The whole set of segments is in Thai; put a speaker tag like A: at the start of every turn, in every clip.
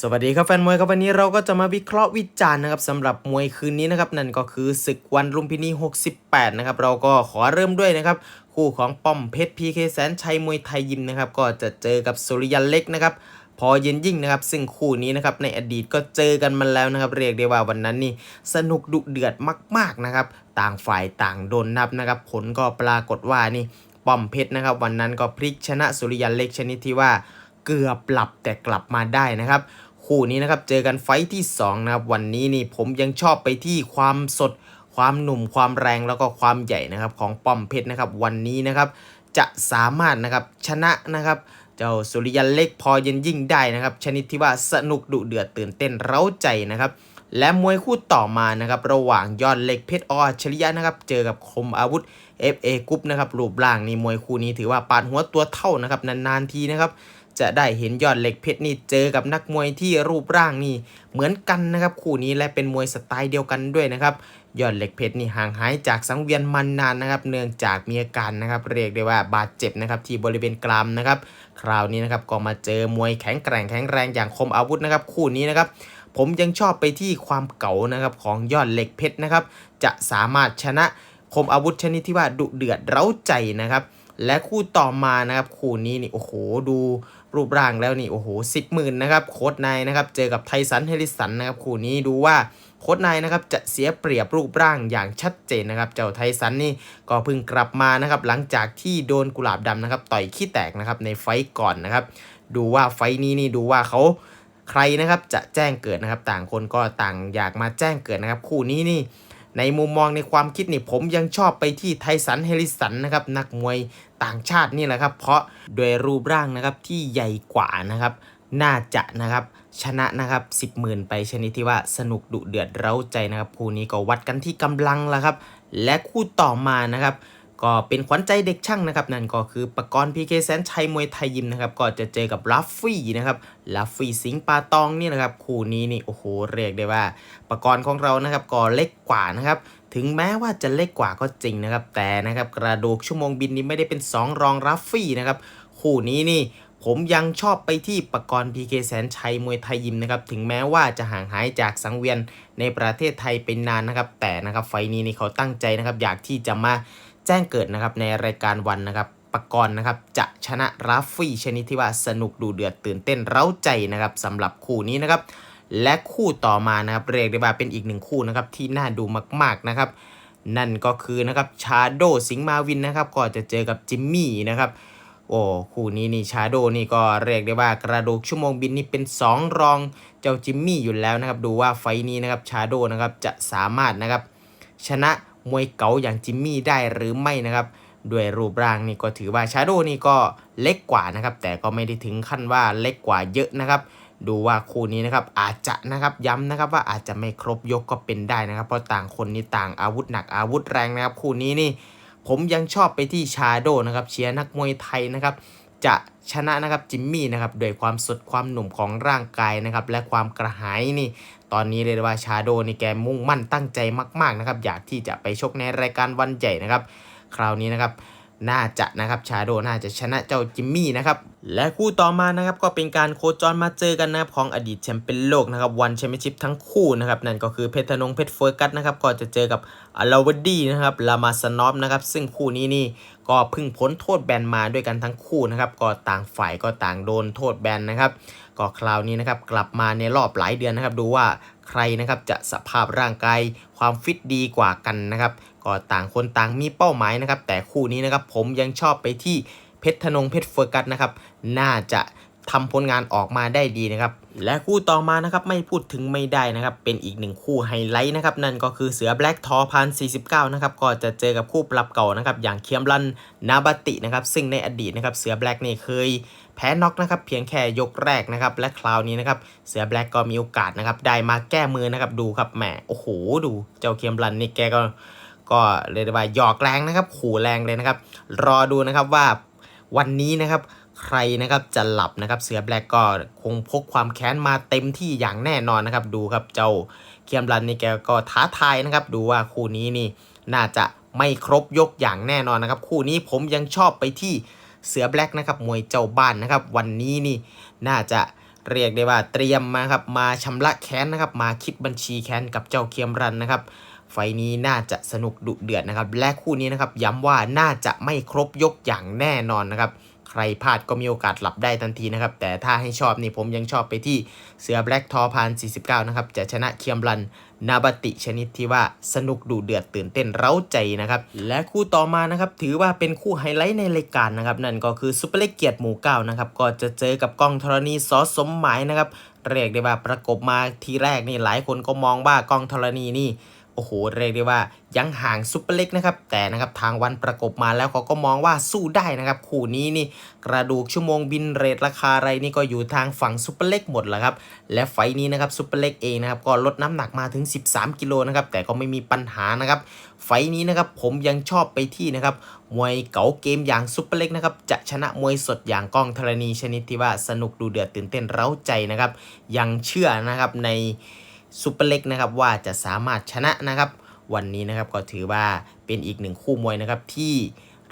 A: สวัสดีครับแฟนมวยครับวันนี้เราก็จะมาวิเคราะห์วิจารณ์นะครับสำหรับมวยคืนนี้นะครับนั่นก็คือศึกวันลุมพินี 68 นะครับเราก็ขอเริ่มด้วยนะครับคู่ของป้อมเพชรพีเคแสนชัยมวยไทยยิมนะครับก็จะเจอกับสุริยันเล็กนะครับพอเย็นยิ่งนะครับ ซึ่งคู่นี้นะครับในอดีตก็เจอกันมาแล้วนะครับ เรียกได้ว่าวันนั้นนี่สนุกดุเดือดมาก ๆนะครับ ต่างฝ่ายต่างโดนนับนะครับ ผลก็ปรากฏว่านี่ป้อมเพชรนะครับ วันนั้นก็พลิกชนะสุริยันเล็กชนิดที่ว่า เกือบหลับแต่กลับมาได้นะครับ คู่นี้นะครับเจอกันไฟที่2นะครับวันนี้นี่ผมยังชอบไปที่ความสด ความหนุ่มความแรงแล้วก็ความใหญ่นะครับของป้อมเพชรนะครับวันนี้นะครับจะสามารถนะครับชนะนะครับเจ้าสุริยันเล็กพอเย็นยิ่งได้นะครับ ชนิดที่ว่าสนุกดุเดือดตื่นเต้นเร้าใจนะครับและมวยคู่ต่อมานะครับระหว่างยอดเล็กเพชรออัจฉริยะนะครับเจอกับคมอาวุธ FA กรุ๊ปนะครับรูปร่างนี่มวยคู่นี้ถือว่าปาดหัวตัวเท่านะครับนานๆทีนะครับ จะได้เห็นยอดเหล็กเพชรนี่เจอกับนักมวยที่รูปร่างนี่เหมือนกันนะครับคู่นี้และเป็นมวยสไตล์เดียวกันด้วยนะครับยอดเหล็กเพชรนี่ห่างหายจากสังเวียนมันนานนะครับ เนื่องจากมีอาการนะครับ เรียกได้ว่าบาดเจ็บนะครับที่บริเวณกรามนะครับ คราวนี้นะครับก็มาเจอมวยแข็งแกร่งแข็งแรงอย่างคมอาวุธนะครับ คู่นี้นะครับผมยังชอบไปที่ความเก่านะครับของยอดเหล็กเพชรนะครับ จะสามารถชนะคมอาวุธชนิดที่ว่าดุเดือดเร้าใจนะครับ และคู่ต่อมานะครับคู่นี้นี่โอ้โหดูรูปร่างแล้วนี่โอ้โหสิบหมื่นนะครับโค้ดนายนะครับเจอกับไทสันเฮลิสันนะครับคู่นี้ดูว่าโค้ดนายนะครับจะเสียเปรียบรูปร่างอย่างชัดเจนนะครับ เจ้าไทสันนี่ก็เพิ่งกลับมานะครับหลังจากที่โดนกุหลาบดำนะครับต่อยขี้แตกนะครับในไฟก่อนนะครับ ดูว่าไฟนี้นี่ดูว่าเขาใครนะครับจะแจ้งเกิดนะครับ ต่างคนก็ต่างอยากมาแจ้งเกิดนะครับ คู่นี้นี่ ในมุมมองในความคิดนี่ผมยังชอบไปที่ไทสันเฮลิสันนะครับนักมวยต่างชาตินี่แหละครับ เพราะโดยรูปร่างนะครับที่ใหญ่กว่านะครับน่าจะนะครับชนะนะครับสิบหมื่นไปชนิดที่ว่าสนุกดุเดือดเร้าใจนะครับคู่นี้ก็วัดกันที่กำลังละครับ และคู่ต่อมานะครับ ก็เป็นขวัญใจเด็กช่างนะครับ นั่นก็คือปกรณ์พีเคแสนชัยมวยไทยยิมนะครับ ก็จะเจอกับลัฟฟี่นะครับลัฟฟี่สิงปาตองนี่นะครับ คู่นี้นี่โอ้โหเรียกได้ว่าปกรณ์ของเรานะครับก็เล็กกว่านะครับถึงแม้ว่าจะเล็กกว่าก็จริงนะครับ แต่นะครับกระดูกชั่วโมงบินนี้ไม่ได้เป็น 2 รองลัฟฟี่นะครับคู่นี้นี่ผมยังชอบไปที่ปกรณ์พีเคแสนชัยมวยไทยยิมนะครับถึงแม้ว่าจะห่างหายจากสังเวียนในประเทศไทยเป็นนานนะครับ แต่นะครับไฟนี้นี่เขาตั้งใจนะครับอยากที่จะมา แจ้งเกิดนะครับในรายการวันนะครับปกรณ์นะครับจะชนะราฟฟี่ชนิดที่ว่าสนุกดูเดือดตื่นเต้นเร้าใจนะครับสำหรับคู่นี้นะครับ และคู่ต่อมานะครับเรียกได้ว่าเป็นอีกหนึ่งคู่นะครับที่น่าดูมากๆนะครับ นั่นก็คือนะครับชาโดสิงมาวินนะครับก็จะเจอกับจิมมี่นะครับโอ้คู่นี้นี่ชาโดนี่ก็เรียกได้ว่ากระดูกชั่วโมงบินนี่เป็น 2 รองเจ้าจิมมี่อยู่แล้วนะครับ ดูว่าไฟนี้นะครับชาโดนะครับจะสามารถนะครับชนะ มวยเก๋าอย่างจิมมี่ได้หรือไม่นะครับด้วยรูปร่างนี่ก็ถือว่าชาโดนี่ก็เล็กกว่านะครับ แต่ก็ไม่ได้ถึงขั้นว่าเล็กกว่าเยอะนะครับ ดูว่าคู่นี้นะครับอาจจะนะครับย้ำนะครับว่าอาจจะไม่ครบยกก็เป็นได้นะครับ เพราะต่างคนนี่ต่างอาวุธหนักอาวุธแรงนะครับ คู่นี้นี่ผมยังชอบไปที่ชาโดนะครับเชียร์นักมวยไทยนะครับ จะชนะนะครับจิมมี่นะครับโดยความสดความหนุ่มของร่างกายนะครับและความกระหายนี่ตอนนี้เรียกว่าชาโดนี่แกมุ่งมั่นตั้งใจมากๆนะครับอยากที่จะไปชกในรายการวันใหญ่นะครับ คราวนี้นะครับน่าจะนะครับชาโดน่าจะชนะเจ้าจิมมี่นะครับและคู่ต่อมานะครับก็เป็นการโคจรมาเจอกันนะครับของอดีตแชมป์เป็นโลกนะครับวันแชมเปี้ยนชิพทั้งคู่นะครับนั่นก็คือเพชรธนงเพชรเฟอร์กัสนะครับก็จะเจอกับอลาวดีนะครับลามาสนอฟนะครับซึ่งคู่นี้นี่ ก็เพิ่งพ้นโทษแบนมาด้วยกันทั้งคู่นะครับ ก็ต่างฝ่ายก็ต่างโดนโทษแบนนะครับ ก็คราวนี้นะครับกลับมาในรอบหลายเดือนนะครับ ดูว่าใครนะครับจะสภาพร่างกายความฟิตดีกว่ากันนะครับก็ต่างคนต่างมีเป้าหมายนะครับ แต่คู่นี้นะครับผมยังชอบไปที่เพชรธนงเพชรเฟอร์กัสนะครับ น่าจะ ทำผลงานออกมาได้ดีนะครับ และคู่ต่อมานะครับไม่พูดถึงไม่ได้นะครับ เป็นอีกหนึ่งคู่ไฮไลท์นะครับ นั่นก็คือเสือแบล็กทอพัน49นะครับ ก็จะเจอกับคู่ปรับเก่านะครับ อย่างเคียมรันนาบตินะครับ ซึ่งในอดีตนะครับเสือแบล็กนี่เคยแพ้น็อกนะครับเพียงแค่ยกแรกนะครับ และคราวนี้นะครับเสือแบล็กก็มีโอกาสนะครับได้มาแก้มือนะครับดูครับแหมโอ้โหดูเจ้าเคียมรันนี่แกก็ก็เรียกได้ว่าหยอกแรงนะครับขู่แรงเลยนะครับ รอดูนะครับว่าวันนี้นะครับ ใครนะครับจะหลับนะครับ เสือแบล็กก็คงพกความแค้นมาเต็มที่อย่างแน่นอนนะครับ ดูครับเจ้าเคียมรันนี่แกก็ท้าทายนะครับ ดูว่าคู่นี้นี่น่าจะไม่ครบยกอย่างแน่นอนนะครับ คู่นี้ผมยังชอบไปที่เสือแบล็กนะครับมวยเจ้าบ้านนะครับ วันนี้นี่น่าจะเรียกได้ว่าเตรียมมาครับมาชำระแค้นนะครับ มาคิดบัญชีแค้นกับเจ้าเคียมรันนะครับไฟล์นี้น่าจะสนุกดุเดือดนะครับ และคู่นี้นะครับ ย้ำว่าน่าจะไม่ครบยกอย่างแน่นอนนะครับ ใครพลาดก็มีโอกาสหลับได้ทันทีนะครับ แต่ถ้าให้ชอบนี่ผมยังชอบไปที่เสือแบล็กทอพาน49 นะครับ จะชนะเคียมรันนาบติชนิดที่ว่าสนุกดูเดือดตื่นเต้นเร้าใจนะครับ และคู่ต่อมานะครับ ถือว่าเป็นคู่ไฮไลท์ในรายการนะครับ นั่นก็คือซุปเปอร์เล็กเกียรติหมู่เก้านะครับ ก็จะเจอกับกล้องธรณีสอสมหมายนะครับ เรียกได้ว่าประกบมาทีแรกนี่หลายคนก็มองว่ากล้องธรณีนี่ อ้โหเรียกได้ว่ายังห่างซุปเปอร์เล็กนะครับแต่นะครับทางวันประกบมาแล้วเขาก็มองว่าสู้ได้นะครับคู่นี้นี่กระดูกชั่วโมงบินเรทราคาอะไรนี่ก็อยู่ทางฝั่งซุปเปอร์เล็กหมดแหละครับและไฟนี้นะครับซุปเปอร์เล็กเองนะครับก็ลดน้ำหนักมาถึง 13 กิโลนะครับแต่ก็ไม่มีปัญหานะครับไฟนี้นะครับผมยังชอบไปที่นะครับมวยเก๋าเกมอย่างซุปเปอร์เล็กนะครับจะชนะมวยสดอย่างก้องธรณีชนิดที่ว่าสนุกดูเดือดตื่นเต้นเร้าใจนะครับยังเชื่อนะครับใน ซุปเปอร์เล็กนะครับว่าจะสามารถชนะนะครับ วันนี้นะครับก็ถือว่าเป็นอีกหนึ่งคู่มวยนะครับที่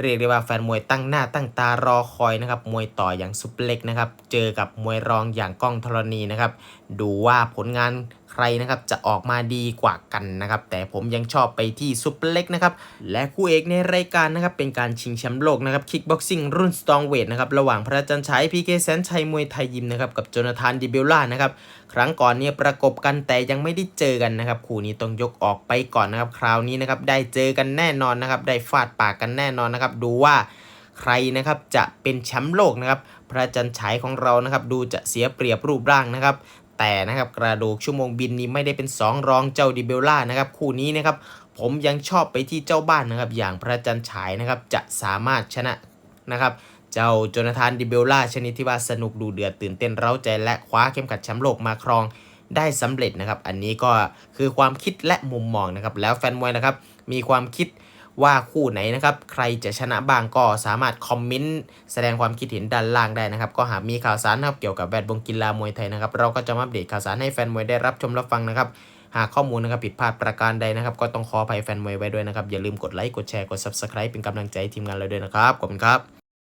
A: เรียกได้ว่าแฟนมวยตั้งหน้าตั้งตารอคอยนะครับมวยต่ออย่างซุปเปอร์เล็กนะครับเจอกับมวยรองอย่างกล้องธรณีนะครับดูว่าผลงาน ใครนะครับจะออกมาดีกว่ากันนะครับแต่ผมยังชอบไปที่ซุปเปอร์เล็กนะครับและคู่เอกในรายการนะครับเป็นการชิงแชมป์โลกนะครับคิกบ็อกซิ่งรุ่นสตองเวทนะครับระหว่างพระจันทร์ฉายพีเคแสนชัยมวยไทยยิมนะครับกับโจนาธานดิเบลล่านะครับครั้งก่อนเนี่ยประกบกันแต่ยังไม่ได้เจอกันนะครับคู่นี้ต้องยกออกไปก่อนนะครับคราวนี้นะครับได้เจอกันแน่นอนนะครับได้ฟาดปากกันแน่นอนนะครับดูว่าใครนะครับจะเป็นแชมป์โลกนะครับพระจันทร์ฉายของเรานะครับดูจะเสียเปรียบรูปร่างนะครับ แต่นะครับกระดูกชั่วโมงบินนี้ไม่ได้เป็นสองรองเจ้าดิเบลล่านะครับคู่นี้นะครับผมยังชอบไปที่เจ้าบ้านนะครับอย่างพระจันทร์ฉายนะครับจะสามารถชนะนะครับเจ้าโจนาธานดิเบลล่าชนิดที่ว่าสนุกดูเดือดตื่นเต้นเร้าใจและคว้าเข็มขัดแชมป์โลกมาครองได้สำเร็จนะครับ อันนี้ก็คือความคิดและมุมมองนะครับ แล้วแฟนมวยนะครับมีความคิด ว่าคู่ไหนนะครับ ใครจะชนะบ้างก็สามารถคอมเมนต์แสดงความคิดเห็นด้านล่างได้นะครับ ก็หากมีข่าวสารนะครับเกี่ยวกับแวดวงกีฬามวยไทยนะครับ เราก็จะมาอัปเดตข่าวสารให้แฟนมวยได้รับชมรับฟังนะครับ หากข้อมูลนะครับผิดพลาดประการใดนะครับ ก็ต้องขออภัยแฟนมวยไว้ด้วยนะครับ อย่าลืมกดไลค์กดแชร์กด subscribe เป็นกำลังใจทีมงานเราด้วยนะครับขอบคุณครับ